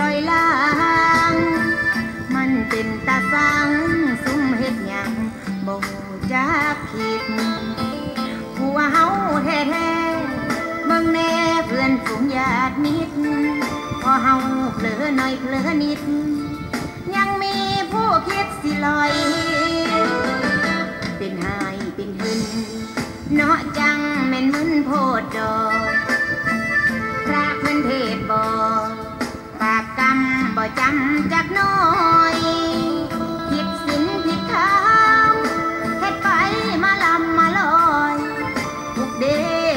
ลอยลาง มันเป็นตาสังซุ่มเฮ็ดหยังบ่จักคิดผัวเฮาแท้ๆเบิ่งแน่เพื่อนฝูงญาติมิตรพอเฮาเผลอหน่อยเผลอนิด ยังมีผู้คิดสิลอย เป็นหายเป็นหึนเนาะจังแม่นมึนโพดดอกพระเพิ่นเทศบอก จำจักหน้อยผิดศีลผิดธรรมเฮ็ดไปมาลำมาลอยทุกเด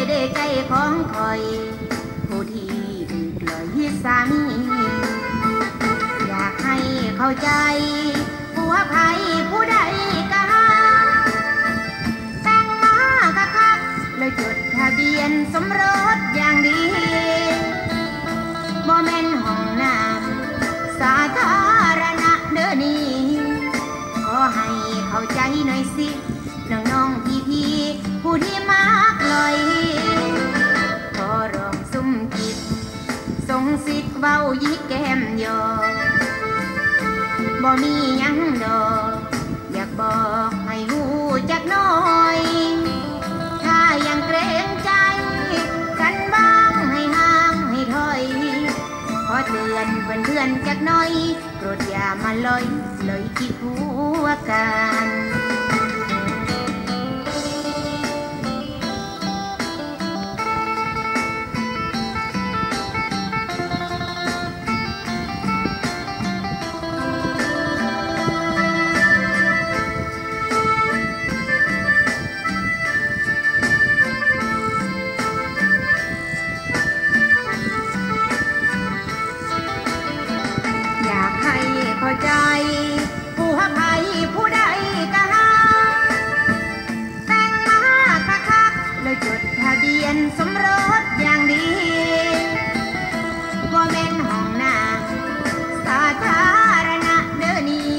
เดใจของคอยผู้ที่ถูกลอยสามีอยากให้เข้าใจผัวภัยผู้ใด เข้าใจหน่อยสิ น้องน้องพี่พี่ๆผู้ที่มักลอยขอร้องซุ่มจิตทรงสิทธิ์เว้ายิกแก้มยอบ่มียังดอกอยากบอกให้หูจักน้อย ถ้ายังเกรงใจ กันบ้างให้ห่างให้ถอย ขอเตือนเพื่อนเพื่อนๆจักน้อย โปรดอย่ามาลอย เลยคิดผั ว สมรสอย่างดีว่าเป็นห้องน้าสาธารณะเด้อนี่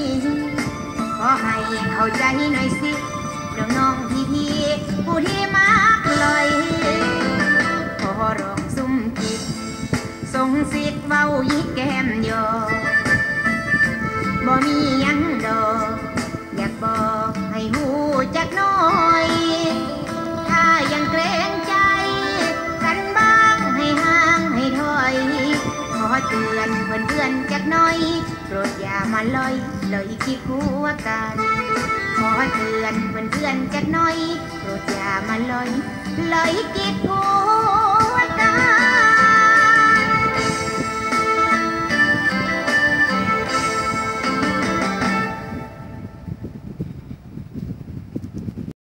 ขอให้เข้าใจหน่อยสิน้องน้องพี่พี่ๆผู้ที่มา จักน้อยโปรดอย่ามาลอยลอยคิดหัวกันขอเตือนเพื่อนเพื่อนจักน้อยโปรดอย่ามาลอยลอยคิดหัวกัน